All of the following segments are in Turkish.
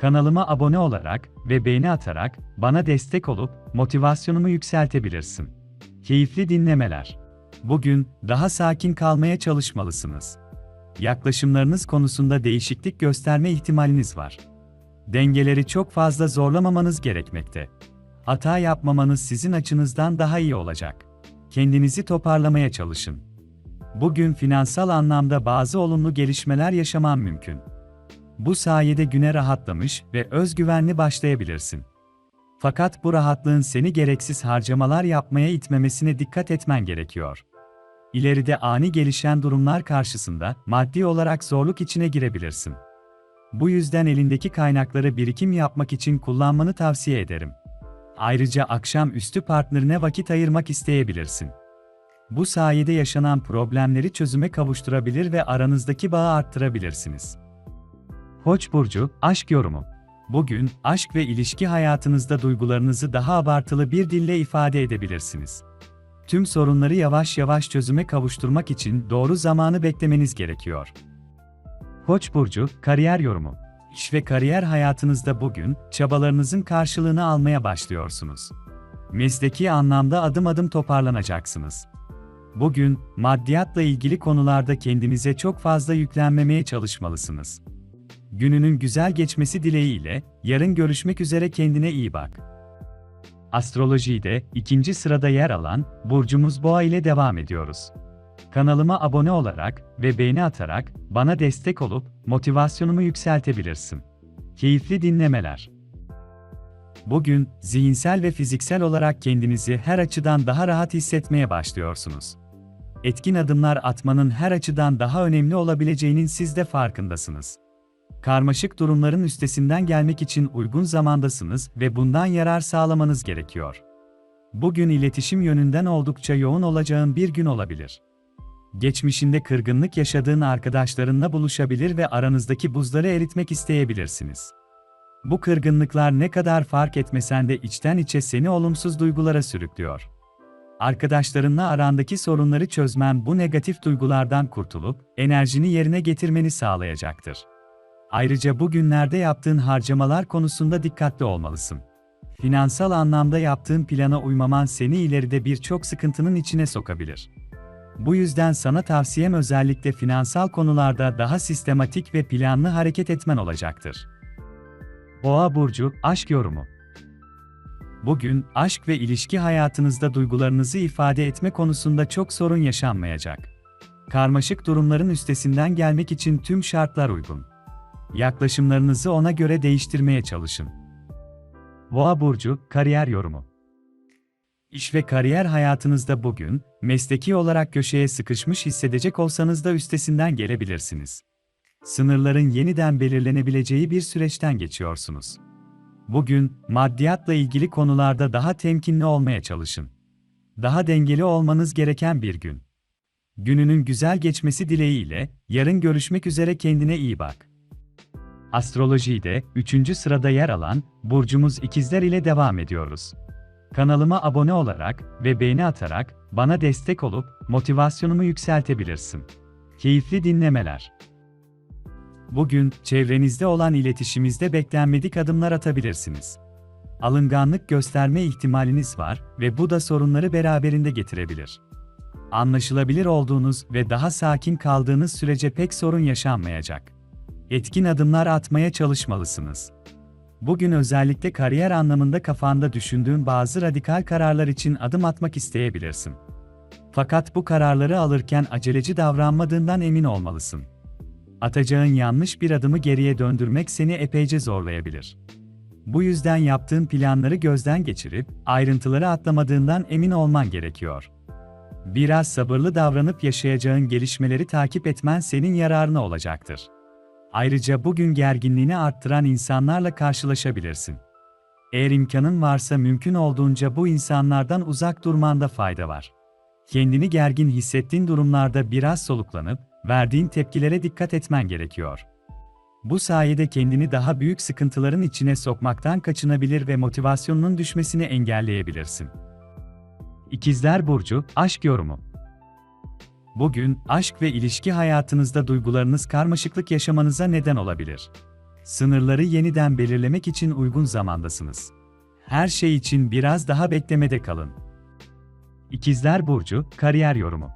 Kanalıma abone olarak ve beğeni atarak bana destek olup motivasyonumu yükseltebilirsin. Keyifli dinlemeler. Bugün daha sakin kalmaya çalışmalısınız. Yaklaşımlarınız konusunda değişiklik gösterme ihtimaliniz var. Dengeleri çok fazla zorlamamanız gerekmekte. Hata yapmamanız sizin açınızdan daha iyi olacak. Kendinizi toparlamaya çalışın. Bugün finansal anlamda bazı olumlu gelişmeler yaşaman mümkün. Bu sayede güne rahatlamış ve özgüvenli başlayabilirsin. Fakat bu rahatlığın seni gereksiz harcamalar yapmaya itmemesine dikkat etmen gerekiyor. İleride ani gelişen durumlar karşısında maddi olarak zorluk içine girebilirsin. Bu yüzden elindeki kaynakları birikim yapmak için kullanmanı tavsiye ederim. Ayrıca akşam üstü partnerine vakit ayırmak isteyebilirsin. Bu sayede yaşanan problemleri çözüme kavuşturabilir ve aranızdaki bağı arttırabilirsiniz. Koç burcu aşk yorumu. Bugün aşk ve ilişki hayatınızda duygularınızı daha abartılı bir dille ifade edebilirsiniz. Tüm sorunları yavaş yavaş çözüme kavuşturmak için doğru zamanı beklemeniz gerekiyor. Koç burcu kariyer yorumu. İş ve kariyer hayatınızda bugün çabalarınızın karşılığını almaya başlıyorsunuz. Mesleki anlamda adım adım toparlanacaksınız. Bugün maddiyatla ilgili konularda kendinize çok fazla yüklenmemeye çalışmalısınız. Gününün güzel geçmesi dileğiyle yarın görüşmek üzere kendine iyi bak. Astrolojide ikinci sırada yer alan burcumuz Boğa ile devam ediyoruz. Kanalıma abone olarak ve beğeni atarak bana destek olup motivasyonumu yükseltebilirsin. Keyifli dinlemeler. Bugün zihinsel ve fiziksel olarak kendinizi her açıdan daha rahat hissetmeye başlıyorsunuz. Etkin adımlar atmanın her açıdan daha önemli olabileceğinin siz de farkındasınız. Karmaşık durumların üstesinden gelmek için uygun zamandasınız ve bundan yarar sağlamanız gerekiyor. Bugün iletişim yönünden oldukça yoğun olacağın bir gün olabilir. Geçmişinde kırgınlık yaşadığın arkadaşlarınla buluşabilir ve aranızdaki buzları eritmek isteyebilirsiniz. Bu kırgınlıklar ne kadar fark etmesen de içten içe seni olumsuz duygulara sürüklüyor. Arkadaşlarınla arandaki sorunları çözmen bu negatif duygulardan kurtulup enerjini yerine getirmeni sağlayacaktır. Ayrıca bugünlerde yaptığın harcamalar konusunda dikkatli olmalısın. Finansal anlamda yaptığın plana uymaman seni ileride birçok sıkıntının içine sokabilir. Bu yüzden sana tavsiyem özellikle finansal konularda daha sistematik ve planlı hareket etmen olacaktır. Boğa burcu aşk yorumu. Bugün aşk ve ilişki hayatınızda duygularınızı ifade etme konusunda çok sorun yaşanmayacak. Karmaşık durumların üstesinden gelmek için tüm şartlar uygun. Yaklaşımlarınızı ona göre değiştirmeye çalışın. Boğa burcu kariyer yorumu. İş ve kariyer hayatınızda bugün mesleki olarak köşeye sıkışmış hissedecek olsanız da üstesinden gelebilirsiniz. Sınırların yeniden belirlenebileceği bir süreçten geçiyorsunuz. Bugün maddiyatla ilgili konularda daha temkinli olmaya çalışın. Daha dengeli olmanız gereken bir gün. Gününün güzel geçmesi dileğiyle yarın görüşmek üzere kendine iyi bak. Astrolojide 3. sırada yer alan burcumuz ikizler ile devam ediyoruz. Kanalıma abone olarak ve beğeni atarak bana destek olup motivasyonumu yükseltebilirsin. Keyifli dinlemeler. Bugün çevrenizde olan iletişimizde beklenmedik adımlar atabilirsiniz. Alınganlık gösterme ihtimaliniz var ve bu da sorunları beraberinde getirebilir. Anlaşılabilir olduğunuz ve daha sakin kaldığınız sürece pek sorun yaşanmayacak. Etkin adımlar atmaya çalışmalısınız. Bugün özellikle kariyer anlamında kafanda düşündüğün bazı radikal kararlar için adım atmak isteyebilirsin. Fakat bu kararları alırken aceleci davranmadığından emin olmalısın. Atacağın yanlış bir adımı geriye döndürmek seni epeyce zorlayabilir. Bu yüzden yaptığın planları gözden geçirip ayrıntıları atlamadığından emin olman gerekiyor. Biraz sabırlı davranıp yaşayacağın gelişmeleri takip etmen senin yararına olacaktır. Ayrıca bugün gerginliğini arttıran insanlarla karşılaşabilirsin. Eğer imkanın varsa mümkün olduğunca bu insanlardan uzak durmanda fayda var. Kendini gergin hissettiğin durumlarda biraz soluklanıp, verdiğin tepkilere dikkat etmen gerekiyor. Bu sayede kendini daha büyük sıkıntıların içine sokmaktan kaçınabilir ve motivasyonunun düşmesini engelleyebilirsin. İkizler Burcu, Aşk Yorumu Bugün, aşk ve ilişki hayatınızda duygularınız karmaşıklık yaşamanıza neden olabilir. Sınırları yeniden belirlemek için uygun zamandasınız. Her şey için biraz daha beklemede kalın. İkizler Burcu, Kariyer Yorumu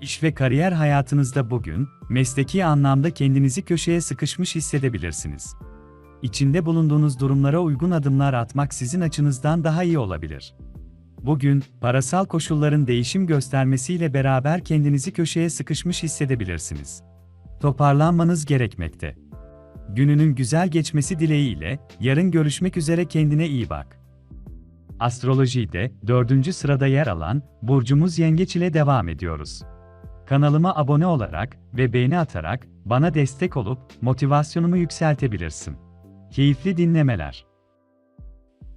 İş ve kariyer hayatınızda bugün, mesleki anlamda kendinizi köşeye sıkışmış hissedebilirsiniz. İçinde bulunduğunuz durumlara uygun adımlar atmak sizin açınızdan daha iyi olabilir. Bugün, parasal koşulların değişim göstermesiyle beraber kendinizi köşeye sıkışmış hissedebilirsiniz. Toparlanmanız gerekmekte. Gününün güzel geçmesi dileğiyle, yarın görüşmek üzere kendine iyi bak. Astrolojide, dördüncü sırada yer alan, Burcumuz Yengeç ile devam ediyoruz. Kanalıma abone olarak ve beğeni atarak, bana destek olup, motivasyonumu yükseltebilirsin. Keyifli dinlemeler.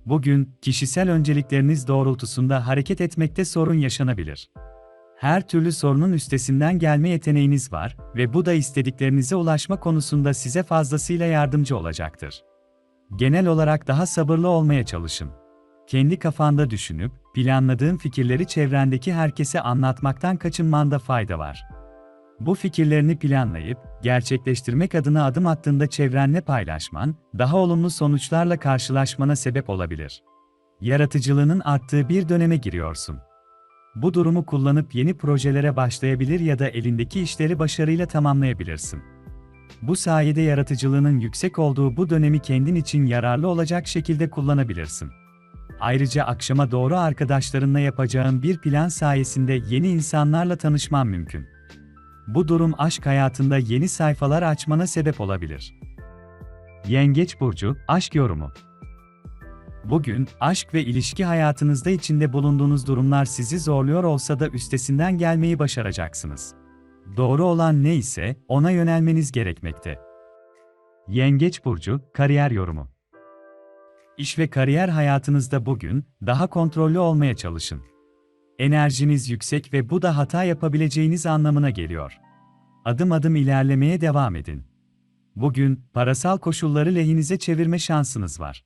Bugün, kişisel öncelikleriniz doğrultusunda hareket etmekte sorun yaşanabilir. Her türlü sorunun üstesinden gelme yeteneğiniz var ve bu da istediklerinize ulaşma konusunda size fazlasıyla yardımcı olacaktır. Genel olarak daha sabırlı olmaya çalışın. Kendi kafanda düşünüp, planladığın fikirleri çevrendeki herkese anlatmaktan kaçınmanda fayda var. Bu fikirlerini planlayıp, gerçekleştirmek adına adım attığında çevrenle paylaşman, daha olumlu sonuçlarla karşılaşmana sebep olabilir. Yaratıcılığının arttığı bir döneme giriyorsun. Bu durumu kullanıp yeni projelere başlayabilir ya da elindeki işleri başarıyla tamamlayabilirsin. Bu sayede yaratıcılığının yüksek olduğu bu dönemi kendin için yararlı olacak şekilde kullanabilirsin. Ayrıca akşama doğru arkadaşlarınla yapacağın bir plan sayesinde yeni insanlarla tanışman mümkün. Bu durum aşk hayatında yeni sayfalar açmana sebep olabilir. Yengeç burcu aşk yorumu. Bugün aşk ve ilişki hayatınızda içinde bulunduğunuz durumlar sizi zorluyor olsa da üstesinden gelmeyi başaracaksınız. Doğru olan ne ise ona yönelmeniz gerekmekte. Yengeç burcu kariyer yorumu. İş ve kariyer hayatınızda bugün daha kontrollü olmaya çalışın. Enerjiniz yüksek ve bu da hata yapabileceğiniz anlamına geliyor. Adım adım ilerlemeye devam edin. Bugün parasal koşulları lehinize çevirme şansınız var.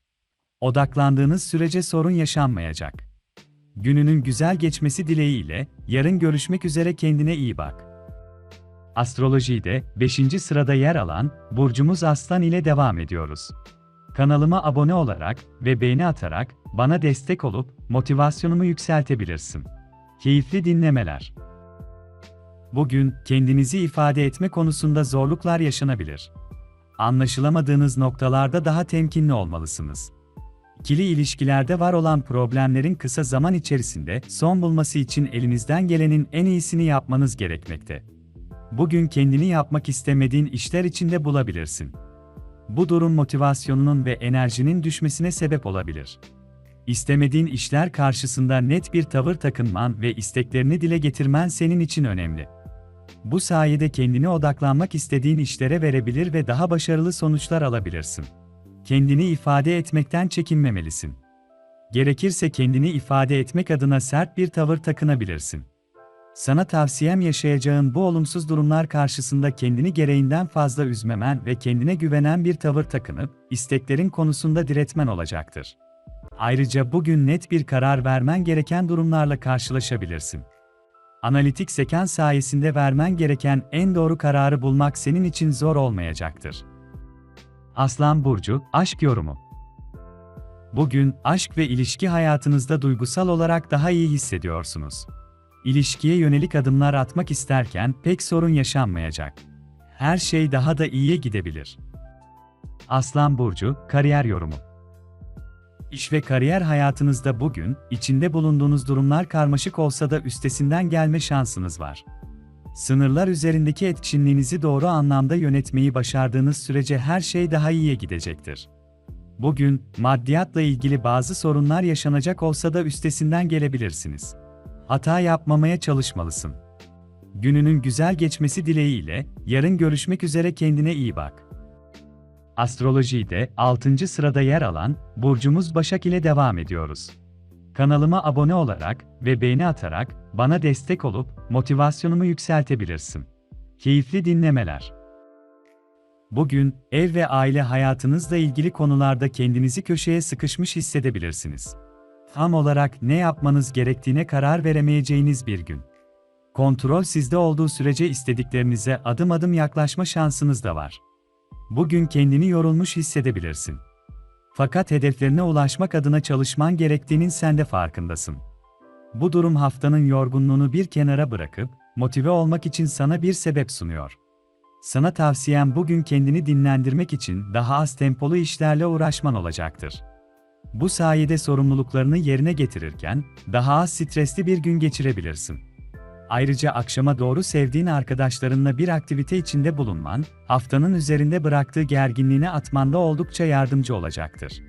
Odaklandığınız sürece sorun yaşanmayacak. Gününün güzel geçmesi dileğiyle yarın görüşmek üzere kendine iyi bak. Astrolojide 5. sırada yer alan burcumuz Aslan ile devam ediyoruz. Kanalıma abone olarak ve beğeni atarak bana destek olup motivasyonumu yükseltebilirsin. Keyifli dinlemeler. Bugün kendinizi ifade etme konusunda zorluklar yaşanabilir. Anlaşılamadığınız noktalarda daha temkinli olmalısınız. İkili ilişkilerde var olan problemlerin kısa zaman içerisinde son bulması için elinizden gelenin en iyisini yapmanız gerekmekte. Bugün kendini yapmak istemediğin işler içinde bulabilirsin. Bu durum motivasyonunun ve enerjinin düşmesine sebep olabilir. İstemediğin işler karşısında net bir tavır takınman ve isteklerini dile getirmen senin için önemli. Bu sayede kendini odaklanmak istediğin işlere verebilir ve daha başarılı sonuçlar alabilirsin. Kendini ifade etmekten çekinmemelisin. Gerekirse kendini ifade etmek adına sert bir tavır takınabilirsin. Sana tavsiyem yaşayacağın bu olumsuz durumlar karşısında kendini gereğinden fazla üzmemen ve kendine güvenen bir tavır takınıp, isteklerin konusunda diretmen olacaktır. Ayrıca bugün net bir karar vermen gereken durumlarla karşılaşabilirsin. Analitik zekan sayesinde vermen gereken en doğru kararı bulmak senin için zor olmayacaktır. Aslan Burcu, Aşk Yorumu Bugün, aşk ve ilişki hayatınızda duygusal olarak daha iyi hissediyorsunuz. İlişkiye yönelik adımlar atmak isterken pek sorun yaşanmayacak. Her şey daha da iyiye gidebilir. Aslan Burcu, Kariyer Yorumu İş ve kariyer hayatınızda bugün, içinde bulunduğunuz durumlar karmaşık olsa da üstesinden gelme şansınız var. Sınırlar üzerindeki etkinliğinizi doğru anlamda yönetmeyi başardığınız sürece her şey daha iyiye gidecektir. Bugün, maddiyatla ilgili bazı sorunlar yaşanacak olsa da üstesinden gelebilirsiniz. Hata yapmamaya çalışmalısın. Gününün güzel geçmesi dileğiyle, yarın görüşmek üzere kendine iyi bak. Astrolojide 6. sırada yer alan burcumuz Başak ile devam ediyoruz. Kanalıma abone olarak ve beğeni atarak bana destek olup motivasyonumu yükseltebilirsin. Keyifli dinlemeler. Bugün ev ve aile hayatınızla ilgili konularda kendinizi köşeye sıkışmış hissedebilirsiniz. Tam olarak ne yapmanız gerektiğine karar veremeyeceğiniz bir gün. Kontrol sizde olduğu sürece istediklerinize adım adım yaklaşma şansınız da var. Bugün kendini yorulmuş hissedebilirsin. Fakat hedeflerine ulaşmak adına çalışman gerektiğinin sen de farkındasın. Bu durum haftanın yorgunluğunu bir kenara bırakıp, motive olmak için sana bir sebep sunuyor. Sana tavsiyem bugün kendini dinlendirmek için daha az tempolu işlerle uğraşman olacaktır. Bu sayede sorumluluklarını yerine getirirken daha az stresli bir gün geçirebilirsin. Ayrıca akşama doğru sevdiğin arkadaşlarınla bir aktivite içinde bulunman, haftanın üzerinde bıraktığı gerginliğini atmanda oldukça yardımcı olacaktır.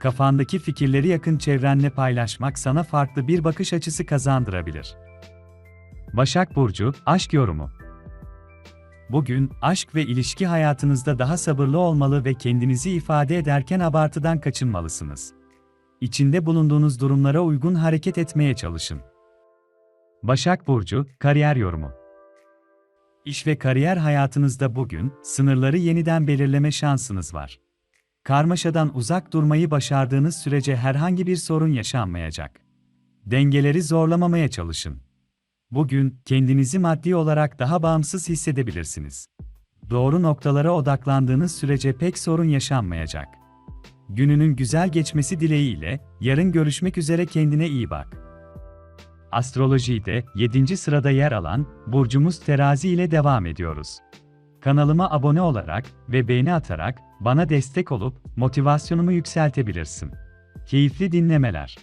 Kafandaki fikirleri yakın çevrenle paylaşmak sana farklı bir bakış açısı kazandırabilir. Başak Burcu, Aşk Yorumu Bugün, aşk ve ilişki hayatınızda daha sabırlı olmalı ve kendinizi ifade ederken abartıdan kaçınmalısınız. İçinde bulunduğunuz durumlara uygun hareket etmeye çalışın. Başak Burcu, Kariyer Yorumu İş ve kariyer hayatınızda bugün, sınırları yeniden belirleme şansınız var. Karmaşadan uzak durmayı başardığınız sürece herhangi bir sorun yaşanmayacak. Dengeleri zorlamamaya çalışın. Bugün, kendinizi maddi olarak daha bağımsız hissedebilirsiniz. Doğru noktalara odaklandığınız sürece pek sorun yaşanmayacak. Gününün güzel geçmesi dileğiyle, yarın görüşmek üzere kendine iyi bak. Astrolojide 7. sırada yer alan burcumuz Terazi ile devam ediyoruz. Kanalıma abone olarak ve beğeni atarak bana destek olup motivasyonumu yükseltebilirsin. Keyifli dinlemeler.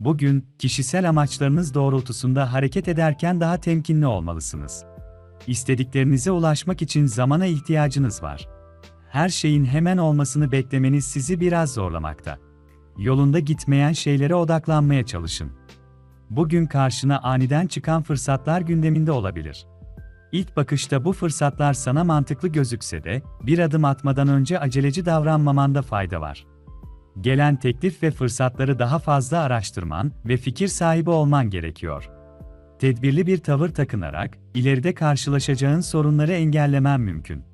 Bugün kişisel amaçlarınız doğrultusunda hareket ederken daha temkinli olmalısınız. İstediklerinize ulaşmak için zamana ihtiyacınız var. Her şeyin hemen olmasını beklemeniz sizi biraz zorlamakta. Yolunda gitmeyen şeylere odaklanmaya çalışın. Bugün karşına aniden çıkan fırsatlar gündeminde olabilir. İlk bakışta bu fırsatlar sana mantıklı gözükse de, bir adım atmadan önce aceleci davranmamanda fayda var. Gelen teklif ve fırsatları daha fazla araştırman ve fikir sahibi olman gerekiyor. Tedbirli bir tavır takınarak, ileride karşılaşacağın sorunları engellemen mümkün.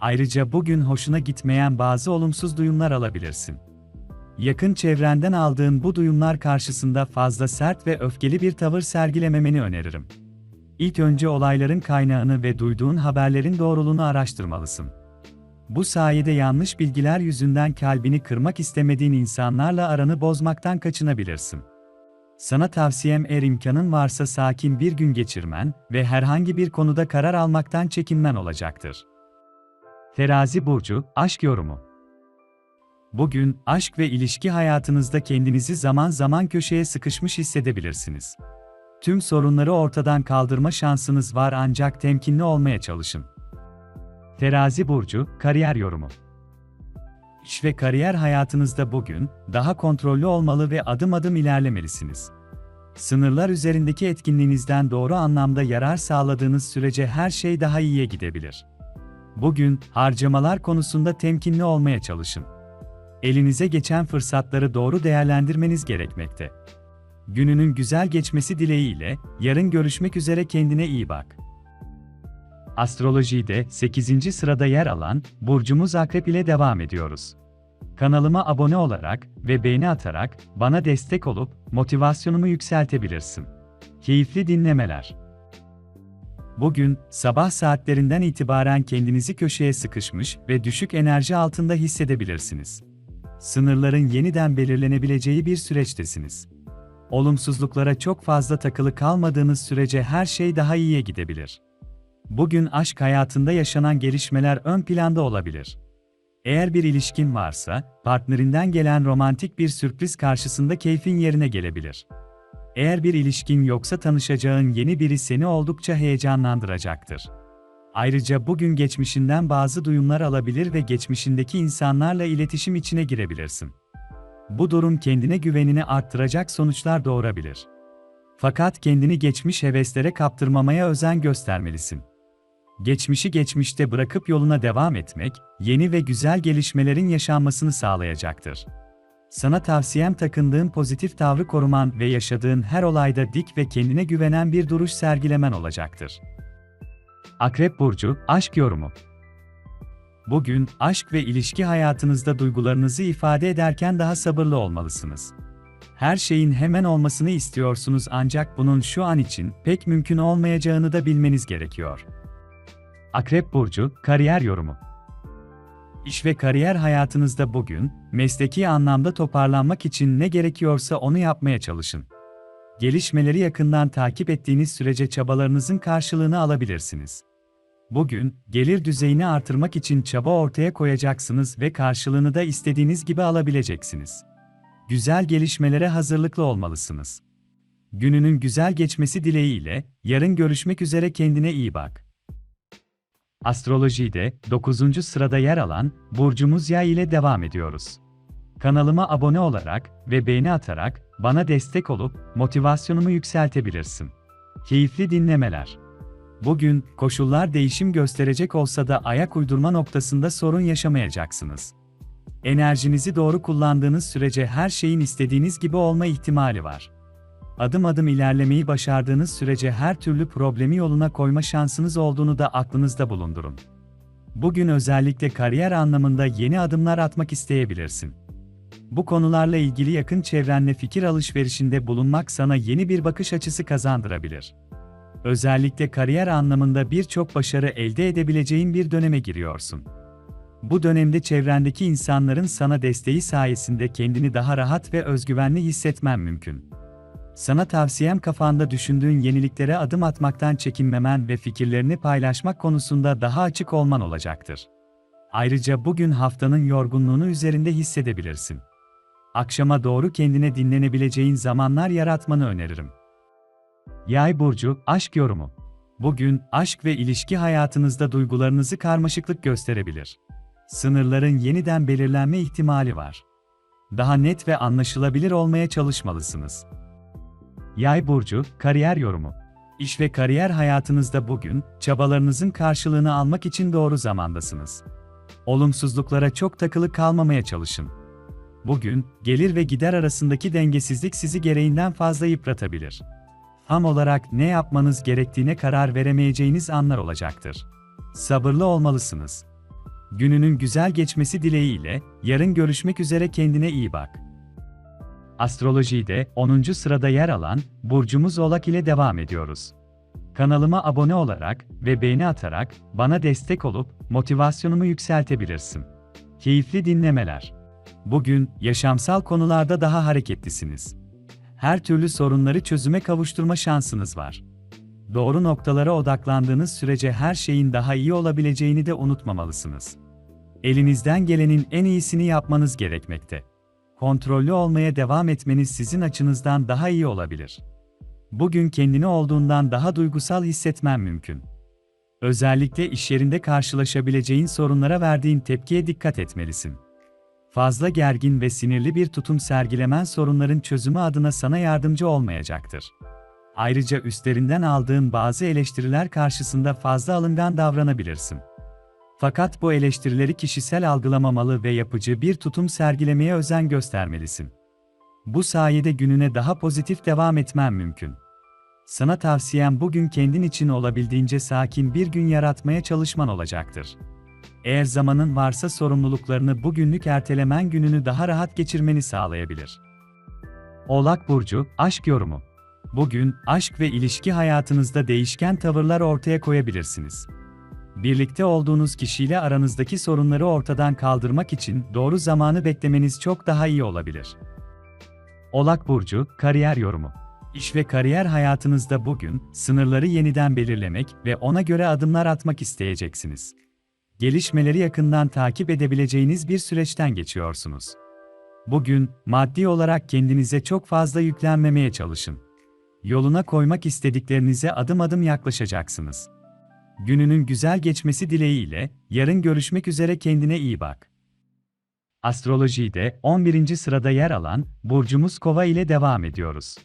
Ayrıca bugün hoşuna gitmeyen bazı olumsuz duyumlar alabilirsin. Yakın çevrenden aldığın bu duyumlar karşısında fazla sert ve öfkeli bir tavır sergilememeni öneririm. İlk önce olayların kaynağını ve duyduğun haberlerin doğruluğunu araştırmalısın. Bu sayede yanlış bilgiler yüzünden kalbini kırmak istemediğin insanlarla aranı bozmaktan kaçınabilirsin. Sana tavsiyem eğer imkanın varsa sakin bir gün geçirmen ve herhangi bir konuda karar almaktan çekinmen olacaktır. Terazi burcu aşk yorumu Bugün, aşk ve ilişki hayatınızda kendinizi zaman zaman köşeye sıkışmış hissedebilirsiniz. Tüm sorunları ortadan kaldırma şansınız var ancak temkinli olmaya çalışın. Terazi burcu, kariyer yorumu. İş ve kariyer hayatınızda bugün daha kontrollü olmalı ve adım adım ilerlemelisiniz. Sınırlar üzerindeki etkinliğinizden doğru anlamda yarar sağladığınız sürece her şey daha iyiye gidebilir. Bugün harcamalar konusunda temkinli olmaya çalışın elinize geçen fırsatları doğru değerlendirmeniz gerekmekte. Gününün güzel geçmesi dileğiyle, yarın görüşmek üzere kendine iyi bak. Astrolojide 8. sırada yer alan burcumuz Akrep ile devam ediyoruz. Kanalıma abone olarak ve beğeni atarak bana destek olup motivasyonumu yükseltebilirsin. Keyifli dinlemeler. Bugün sabah saatlerinden itibaren kendinizi köşeye sıkışmış ve düşük enerji altında hissedebilirsiniz sınırların yeniden belirlenebileceği bir süreçtesiniz. Olumsuzluklara çok fazla takılı kalmadığınız sürece her şey daha iyiye gidebilir. Bugün aşk hayatında yaşanan gelişmeler ön planda olabilir. Eğer bir ilişkin varsa, partnerinden gelen romantik bir sürpriz karşısında keyfin yerine gelebilir. Eğer bir ilişkin yoksa tanışacağın yeni biri seni oldukça heyecanlandıracaktır. Ayrıca bugün geçmişinden bazı duyumlar alabilir ve geçmişindeki insanlarla iletişim içine girebilirsin. Bu durum kendine güvenini arttıracak sonuçlar doğurabilir. Fakat kendini geçmiş heveslere kaptırmamaya özen göstermelisin. Geçmişi geçmişte bırakıp yoluna devam etmek, yeni ve güzel gelişmelerin yaşanmasını sağlayacaktır. Sana tavsiyem takındığın pozitif tavrı koruman ve yaşadığın her olayda dik ve kendine güvenen bir duruş sergilemen olacaktır. Akrep Burcu, Aşk Yorumu Bugün, aşk ve ilişki hayatınızda duygularınızı ifade ederken daha sabırlı olmalısınız. Her şeyin hemen olmasını istiyorsunuz ancak bunun şu an için pek mümkün olmayacağını da bilmeniz gerekiyor. Akrep Burcu, Kariyer Yorumu İş ve kariyer hayatınızda bugün, mesleki anlamda toparlanmak için ne gerekiyorsa onu yapmaya çalışın. Gelişmeleri yakından takip ettiğiniz sürece çabalarınızın karşılığını alabilirsiniz. Bugün, gelir düzeyini artırmak için çaba ortaya koyacaksınız ve karşılığını da istediğiniz gibi alabileceksiniz. Güzel gelişmelere hazırlıklı olmalısınız. Gününün güzel geçmesi dileğiyle, yarın görüşmek üzere kendine iyi bak. Astrolojide 9. sırada yer alan burcumuz Yay ile devam ediyoruz. Kanalıma abone olarak ve beğeni atarak bana destek olup motivasyonumu yükseltebilirsin. Keyifli dinlemeler. Bugün koşullar değişim gösterecek olsa da ayak uydurma noktasında sorun yaşamayacaksınız. Enerjinizi doğru kullandığınız sürece her şeyin istediğiniz gibi olma ihtimali var. Adım adım ilerlemeyi başardığınız sürece her türlü problemi yoluna koyma şansınız olduğunu da aklınızda bulundurun. Bugün özellikle kariyer anlamında yeni adımlar atmak isteyebilirsin. Bu konularla ilgili yakın çevrenle fikir alışverişinde bulunmak sana yeni bir bakış açısı kazandırabilir. Özellikle kariyer anlamında birçok başarı elde edebileceğin bir döneme giriyorsun. Bu dönemde çevrendeki insanların sana desteği sayesinde kendini daha rahat ve özgüvenli hissetmen mümkün. Sana tavsiyem kafanda düşündüğün yeniliklere adım atmaktan çekinmemen ve fikirlerini paylaşmak konusunda daha açık olman olacaktır. Ayrıca bugün haftanın yorgunluğunu üzerinde hissedebilirsin. Akşama doğru kendine dinlenebileceğin zamanlar yaratmanı öneririm. Yay burcu aşk yorumu. Bugün aşk ve ilişki hayatınızda duygularınızı karmaşıklık gösterebilir. Sınırların yeniden belirlenme ihtimali var. Daha net ve anlaşılabilir olmaya çalışmalısınız. Yay burcu kariyer yorumu. İş ve kariyer hayatınızda bugün çabalarınızın karşılığını almak için doğru zamandasınız. Olumsuzluklara çok takılı kalmamaya çalışın. Bugün gelir ve gider arasındaki dengesizlik sizi gereğinden fazla yıpratabilir. Ham olarak ne yapmanız gerektiğine karar veremeyeceğiniz anlar olacaktır. Sabırlı olmalısınız. Gününün güzel geçmesi dileğiyle yarın görüşmek üzere kendine iyi bak. Astrolojide 10. sırada yer alan burcumuz Oğlak ile devam ediyoruz. Kanalıma abone olarak ve beğeni atarak bana destek olup motivasyonumu yükseltebilirsin. Keyifli dinlemeler. Bugün yaşamsal konularda daha hareketlisiniz. Her türlü sorunları çözüme kavuşturma şansınız var. Doğru noktalara odaklandığınız sürece her şeyin daha iyi olabileceğini de unutmamalısınız. Elinizden gelenin en iyisini yapmanız gerekmekte kontrollü olmaya devam etmeniz sizin açınızdan daha iyi olabilir. Bugün kendini olduğundan daha duygusal hissetmen mümkün. Özellikle iş yerinde karşılaşabileceğin sorunlara verdiğin tepkiye dikkat etmelisin. Fazla gergin ve sinirli bir tutum sergilemen sorunların çözümü adına sana yardımcı olmayacaktır. Ayrıca üstlerinden aldığın bazı eleştiriler karşısında fazla alıngan davranabilirsin. Fakat bu eleştirileri kişisel algılamamalı ve yapıcı bir tutum sergilemeye özen göstermelisin. Bu sayede gününe daha pozitif devam etmen mümkün. Sana tavsiyem bugün kendin için olabildiğince sakin bir gün yaratmaya çalışman olacaktır. Eğer zamanın varsa sorumluluklarını bugünlük ertelemen gününü daha rahat geçirmeni sağlayabilir. Oğlak Burcu, Aşk Yorumu Bugün, aşk ve ilişki hayatınızda değişken tavırlar ortaya koyabilirsiniz birlikte olduğunuz kişiyle aranızdaki sorunları ortadan kaldırmak için doğru zamanı beklemeniz çok daha iyi olabilir. Olak burcu kariyer yorumu. İş ve kariyer hayatınızda bugün sınırları yeniden belirlemek ve ona göre adımlar atmak isteyeceksiniz. Gelişmeleri yakından takip edebileceğiniz bir süreçten geçiyorsunuz. Bugün maddi olarak kendinize çok fazla yüklenmemeye çalışın. Yoluna koymak istediklerinize adım adım yaklaşacaksınız. Gününün güzel geçmesi dileğiyle, yarın görüşmek üzere kendine iyi bak. Astrolojide 11. sırada yer alan burcumuz Kova ile devam ediyoruz.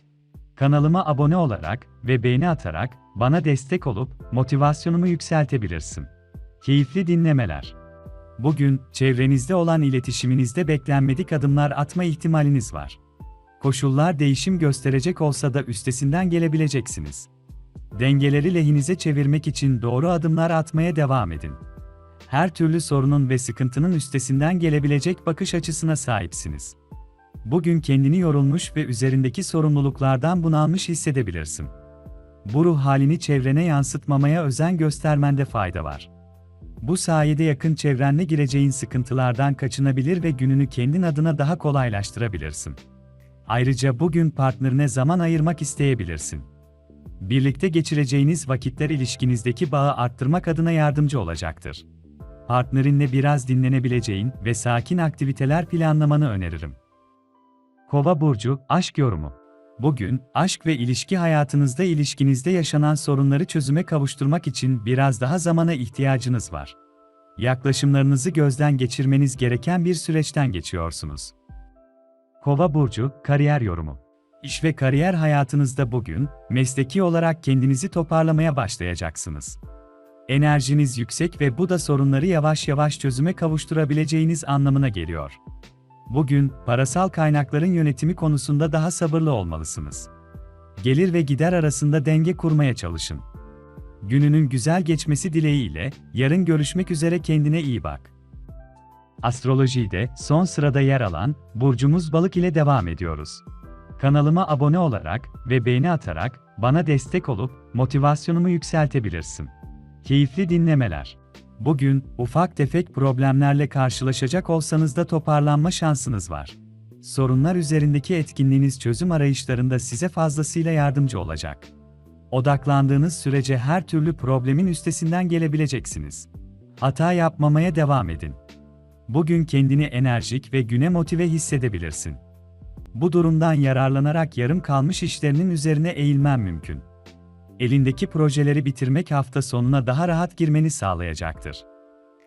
Kanalıma abone olarak ve beğeni atarak bana destek olup motivasyonumu yükseltebilirsin. Keyifli dinlemeler. Bugün çevrenizde olan iletişiminizde beklenmedik adımlar atma ihtimaliniz var. Koşullar değişim gösterecek olsa da üstesinden gelebileceksiniz. Dengeleri lehinize çevirmek için doğru adımlar atmaya devam edin. Her türlü sorunun ve sıkıntının üstesinden gelebilecek bakış açısına sahipsiniz. Bugün kendini yorulmuş ve üzerindeki sorumluluklardan bunalmış hissedebilirsin. Bu ruh halini çevrene yansıtmamaya özen göstermende fayda var. Bu sayede yakın çevrenle gireceğin sıkıntılardan kaçınabilir ve gününü kendin adına daha kolaylaştırabilirsin. Ayrıca bugün partnerine zaman ayırmak isteyebilirsin. Birlikte geçireceğiniz vakitler ilişkinizdeki bağı arttırmak adına yardımcı olacaktır. Partnerinle biraz dinlenebileceğin ve sakin aktiviteler planlamanı öneririm. Kova burcu aşk yorumu. Bugün aşk ve ilişki hayatınızda ilişkinizde yaşanan sorunları çözüme kavuşturmak için biraz daha zamana ihtiyacınız var. Yaklaşımlarınızı gözden geçirmeniz gereken bir süreçten geçiyorsunuz. Kova burcu kariyer yorumu. İş ve kariyer hayatınızda bugün mesleki olarak kendinizi toparlamaya başlayacaksınız. Enerjiniz yüksek ve bu da sorunları yavaş yavaş çözüme kavuşturabileceğiniz anlamına geliyor. Bugün parasal kaynakların yönetimi konusunda daha sabırlı olmalısınız. Gelir ve gider arasında denge kurmaya çalışın. Gününün güzel geçmesi dileğiyle yarın görüşmek üzere kendine iyi bak. Astrolojide son sırada yer alan burcumuz Balık ile devam ediyoruz. Kanalıma abone olarak ve beğeni atarak bana destek olup motivasyonumu yükseltebilirsin. Keyifli dinlemeler. Bugün ufak tefek problemlerle karşılaşacak olsanız da toparlanma şansınız var. Sorunlar üzerindeki etkinliğiniz çözüm arayışlarında size fazlasıyla yardımcı olacak. Odaklandığınız sürece her türlü problemin üstesinden gelebileceksiniz. Hata yapmamaya devam edin. Bugün kendini enerjik ve güne motive hissedebilirsin. Bu durumdan yararlanarak yarım kalmış işlerinin üzerine eğilmen mümkün elindeki projeleri bitirmek hafta sonuna daha rahat girmeni sağlayacaktır.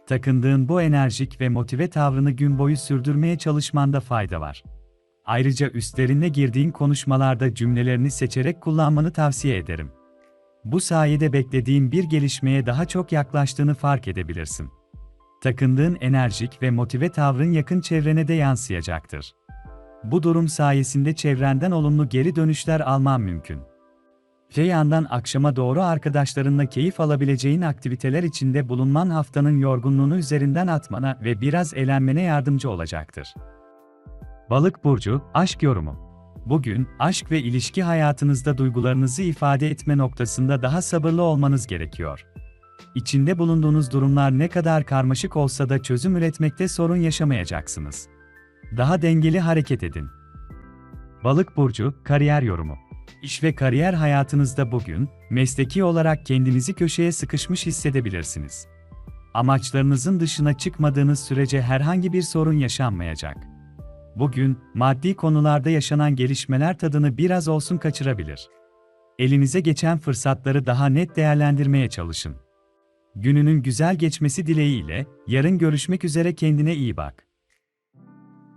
Takındığın bu enerjik ve motive tavrını gün boyu sürdürmeye çalışmanda fayda var. Ayrıca üstlerinle girdiğin konuşmalarda cümlelerini seçerek kullanmanı tavsiye ederim. Bu sayede beklediğin bir gelişmeye daha çok yaklaştığını fark edebilirsin. Takındığın enerjik ve motive tavrın yakın çevrene de yansıyacaktır. Bu durum sayesinde çevrenden olumlu geri dönüşler alman mümkün. Öte yandan akşama doğru arkadaşlarınla keyif alabileceğin aktiviteler içinde bulunman haftanın yorgunluğunu üzerinden atmana ve biraz eğlenmene yardımcı olacaktır. Balık burcu aşk yorumu. Bugün aşk ve ilişki hayatınızda duygularınızı ifade etme noktasında daha sabırlı olmanız gerekiyor. İçinde bulunduğunuz durumlar ne kadar karmaşık olsa da çözüm üretmekte sorun yaşamayacaksınız. Daha dengeli hareket edin. Balık burcu kariyer yorumu. İş ve kariyer hayatınızda bugün, mesleki olarak kendinizi köşeye sıkışmış hissedebilirsiniz. Amaçlarınızın dışına çıkmadığınız sürece herhangi bir sorun yaşanmayacak. Bugün, maddi konularda yaşanan gelişmeler tadını biraz olsun kaçırabilir. Elinize geçen fırsatları daha net değerlendirmeye çalışın. Gününün güzel geçmesi dileğiyle, yarın görüşmek üzere kendine iyi bak.